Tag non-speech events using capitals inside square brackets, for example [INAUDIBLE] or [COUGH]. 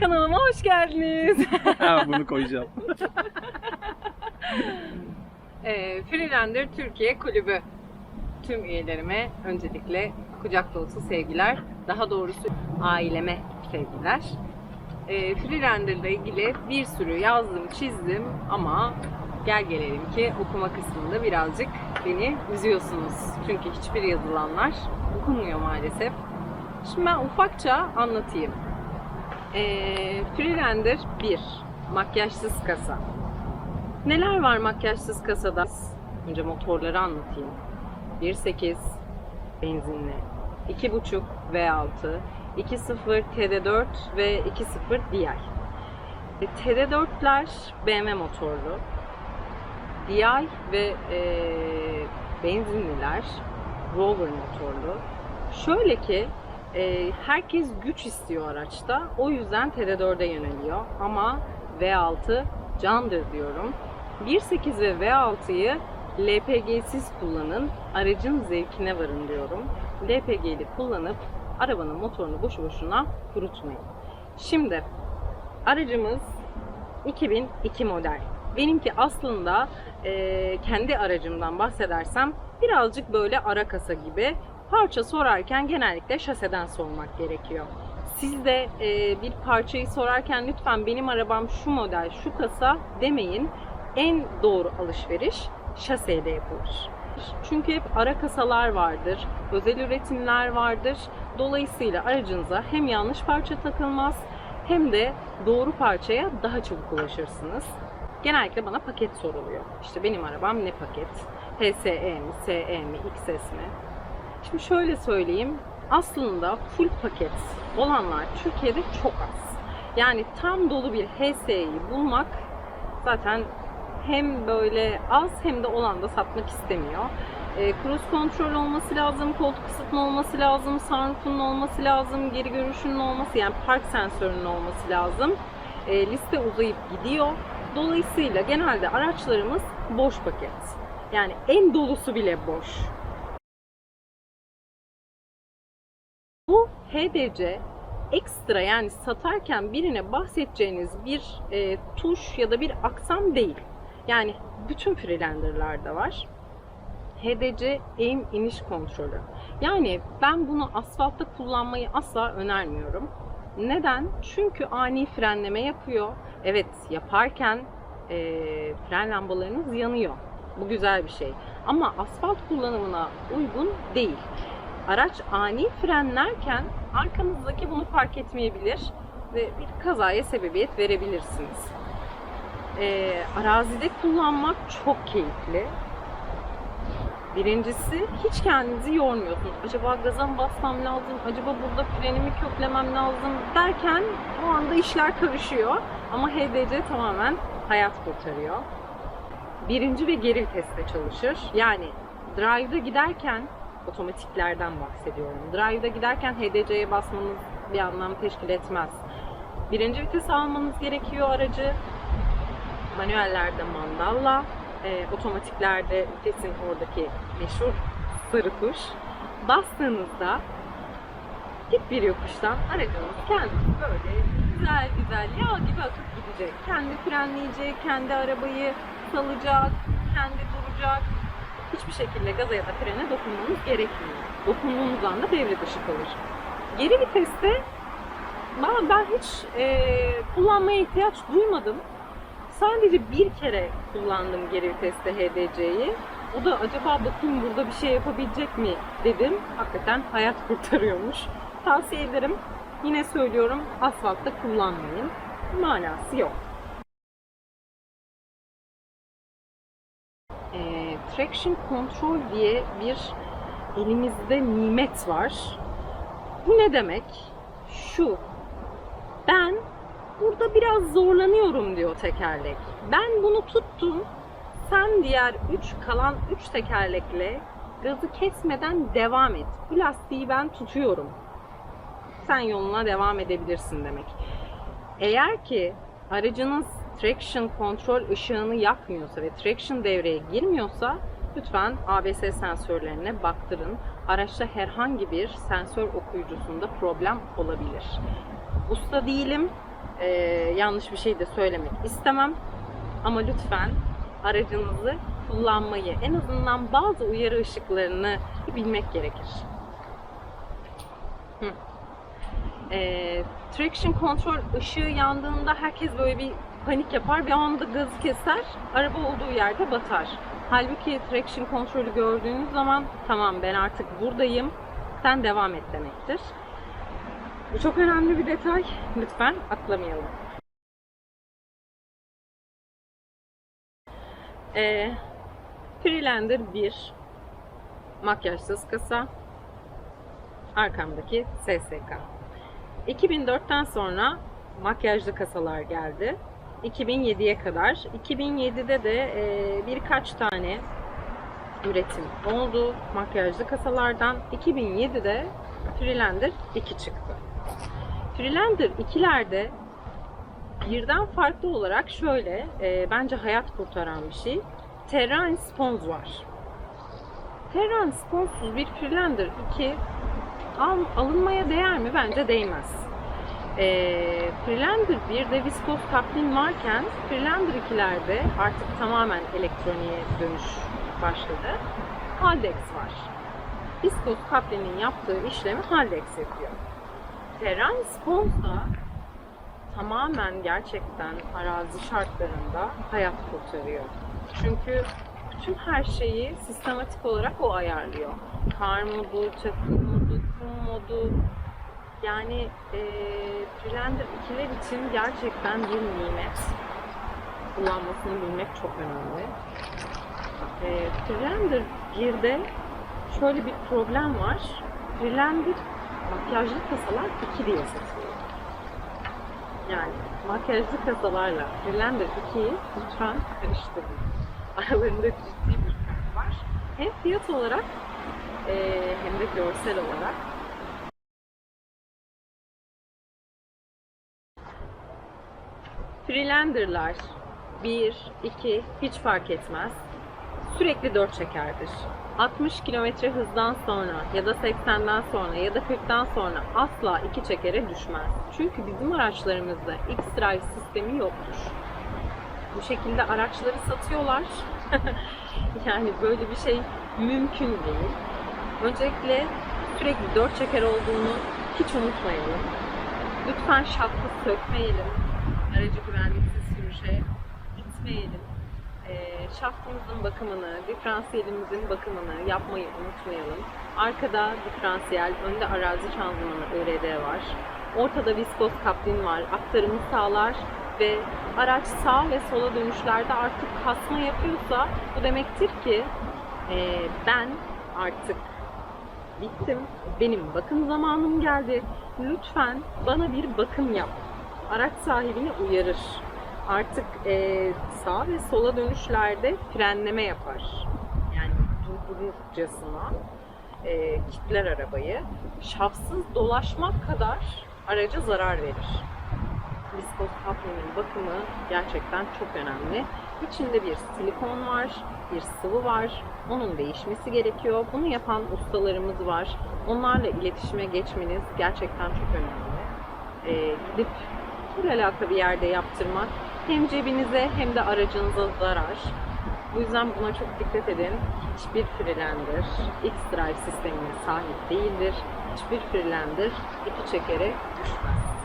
Kanalıma hoş geldiniz. [LAUGHS] Bunu koyacağım. [LAUGHS] e, Freelander Türkiye Kulübü tüm üyelerime öncelikle kucak dolusu sevgiler. Daha doğrusu aileme sevgiler. E, Freelander ile ilgili bir sürü yazdım, çizdim ama gel gelelim ki okuma kısmında birazcık beni üzüyorsunuz. Çünkü hiçbir yazılanlar okunmuyor maalesef. Şimdi ben ufakça anlatayım. Ee, Freelander 1. Makyajsız kasa. Neler var makyajsız kasada? Önce motorları anlatayım. 1.8 benzinli, 2.5 V6, 2.0 TD4 ve 2.0 DI. E, TD4'ler BMW motorlu. DI ve e, benzinliler Rover motorlu. Şöyle ki e, herkes güç istiyor araçta. O yüzden TD4'e yöneliyor. Ama V6 candır diyorum. 1.8 ve V6'yı LPG'siz kullanın. Aracın zevkine varın diyorum. LPG'li kullanıp arabanın motorunu boşu boşuna kurutmayın. Şimdi aracımız 2002 model. Benimki aslında e, kendi aracımdan bahsedersem birazcık böyle ara kasa gibi parça sorarken genellikle şaseden sormak gerekiyor. Siz de e, bir parçayı sorarken lütfen benim arabam şu model, şu kasa demeyin. En doğru alışveriş şaseyle yapılır. Çünkü hep ara kasalar vardır, özel üretimler vardır. Dolayısıyla aracınıza hem yanlış parça takılmaz hem de doğru parçaya daha çabuk ulaşırsınız. Genellikle bana paket soruluyor. İşte benim arabam ne paket? HSE mi, SE mi, XS mi? Şimdi şöyle söyleyeyim. Aslında full paket olanlar Türkiye'de çok az. Yani tam dolu bir HSE'yi bulmak zaten hem böyle az hem de olan da satmak istemiyor. E, cruise kontrol olması lazım, koltuk ısıtma olması lazım, sunroof'un olması lazım, geri görüşünün olması yani park sensörünün olması lazım. E, liste uzayıp gidiyor. Dolayısıyla genelde araçlarımız boş paket. Yani en dolusu bile boş. HDC ekstra yani satarken birine bahsedeceğiniz bir e, tuş ya da bir aksam değil. Yani bütün freelanderlarda var. HDC aim iniş kontrolü. Yani ben bunu asfaltta kullanmayı asla önermiyorum. Neden? Çünkü ani frenleme yapıyor. Evet yaparken e, fren lambalarınız yanıyor. Bu güzel bir şey. Ama asfalt kullanımına uygun değil. Araç ani frenlerken arkanızdaki bunu fark etmeyebilir ve bir kazaya sebebiyet verebilirsiniz. Ee, arazide kullanmak çok keyifli. Birincisi hiç kendinizi yormuyorsunuz. Acaba gaza mı basmam lazım? Acaba burada frenimi köklemem lazım derken o anda işler karışıyor. Ama HDC tamamen hayat kurtarıyor. Birinci ve geri viteste çalışır. Yani drive'da giderken otomatiklerden bahsediyorum. Drive'da giderken HDC'ye basmanız bir anlam teşkil etmez. Birinci vites almanız gerekiyor aracı. Manuellerde mandalla, e, otomatiklerde vitesin oradaki meşhur sarı tuş. Bastığınızda dik bir yokuştan aracınız kendisi böyle güzel güzel yağ gibi akıp gidecek. Kendi frenleyecek, kendi arabayı salacak, kendi duracak. Hiçbir şekilde gaza ya da frene dokunmanız gerekmiyor. Dokunduğunuz anda devre dışı kalır. Geri viteste ben, ben hiç e, kullanmaya ihtiyaç duymadım. Sadece bir kere kullandım geri viteste HDC'yi. O da acaba bakayım burada bir şey yapabilecek mi dedim. Hakikaten hayat [LAUGHS] kurtarıyormuş. Tavsiye ederim. Yine söylüyorum asfaltta kullanmayın. Manası yok. Traction control diye bir elimizde nimet var. Bu ne demek? Şu. Ben burada biraz zorlanıyorum diyor tekerlek. Ben bunu tuttum. Sen diğer üç kalan üç tekerlekle gazı kesmeden devam et. Bu lastiği ben tutuyorum. Sen yoluna devam edebilirsin demek. Eğer ki aracınız traction kontrol ışığını yakmıyorsa ve traction devreye girmiyorsa lütfen ABS sensörlerine baktırın. Araçta herhangi bir sensör okuyucusunda problem olabilir. Usta değilim. Ee, yanlış bir şey de söylemek istemem. Ama lütfen aracınızı kullanmayı, en azından bazı uyarı ışıklarını bilmek gerekir. Hı. Ee, traction control ışığı yandığında herkes böyle bir panik yapar, bir anda gazı keser, araba olduğu yerde batar. Halbuki traction kontrolü gördüğünüz zaman tamam ben artık buradayım, sen devam et demektir. Bu çok önemli bir detay. Lütfen atlamayalım. Ee, Freelander 1 makyajsız kasa arkamdaki SSK. 2004'ten sonra makyajlı kasalar geldi. 2007'ye kadar. 2007'de de e, birkaç tane üretim oldu makyajlı kasalardan. 2007'de Freelander 2 çıktı. Freelander 2'lerde birden farklı olarak şöyle e, bence hayat kurtaran bir şey. Terrain Spons var. Terrain Spons'uz bir Freelander 2 al, alınmaya değer mi? Bence değmez. E, Freelander 1'de viskos kaplin varken Freelander 2'lerde artık tamamen elektroniğe dönüş başladı. Haldex var. Viskos kaplinin yaptığı işlemi Haldex yapıyor. Terrain Spons da tamamen gerçekten arazi şartlarında hayat kurtarıyor. Çünkü bütün her şeyi sistematik olarak o ayarlıyor. Kar modu, çakıl modu, kum modu. Yani e, Freelander 2'ler için gerçekten bir nimet. Kullanmasını bilmek çok önemli. E, Freelander 1'de şöyle bir problem var. Freelander makyajlı kasalar 2 diye satılıyor. Yani makyajlı kasalarla Freelander 2'yi lütfen karıştırın. Aralarında ciddi bir fark var. Hem fiyat olarak eee, hem de görsel olarak. Freelander'lar 1, 2 hiç fark etmez. Sürekli 4 çekerdir. 60 km hızdan sonra ya da 80'den sonra ya da 40'tan sonra asla 2 çekere düşmez. Çünkü bizim araçlarımızda X-Drive sistemi yoktur. Bu şekilde araçları satıyorlar. [LAUGHS] yani böyle bir şey mümkün değil. Öncelikle sürekli 4 çeker olduğunu hiç unutmayalım. Lütfen şaftı sökmeyelim. Aracı güvenliksiz sürüşe gitmeyelim. E, şaftımızın bakımını, diferansiyelimizin bakımını yapmayı unutmayalım. Arkada diferansiyel, önde arazi şanzımanı ÖRD var. Ortada viskos kaplin var. Aktarımı sağlar ve araç sağ ve sola dönüşlerde artık kasma yapıyorsa bu demektir ki e, ben artık bittim. Benim bakım zamanım geldi. Lütfen bana bir bakım yap. Araç sahibini uyarır. Artık e, sağ ve sola dönüşlerde frenleme yapar. Yani durdururcasına e, kitler arabayı. Şafsız dolaşmak kadar araca zarar verir. Viskos kaplinin bakımı gerçekten çok önemli. İçinde bir silikon var, bir sıvı var. Onun değişmesi gerekiyor. Bunu yapan ustalarımız var. Onlarla iletişime geçmeniz gerçekten çok önemli. Ee, gidip bir alaka bir yerde yaptırmak hem cebinize hem de aracınıza zarar. Bu yüzden buna çok dikkat edin. Hiçbir Freelander X-Drive sistemine sahip değildir. Hiçbir Freelander iki çekere düşmez.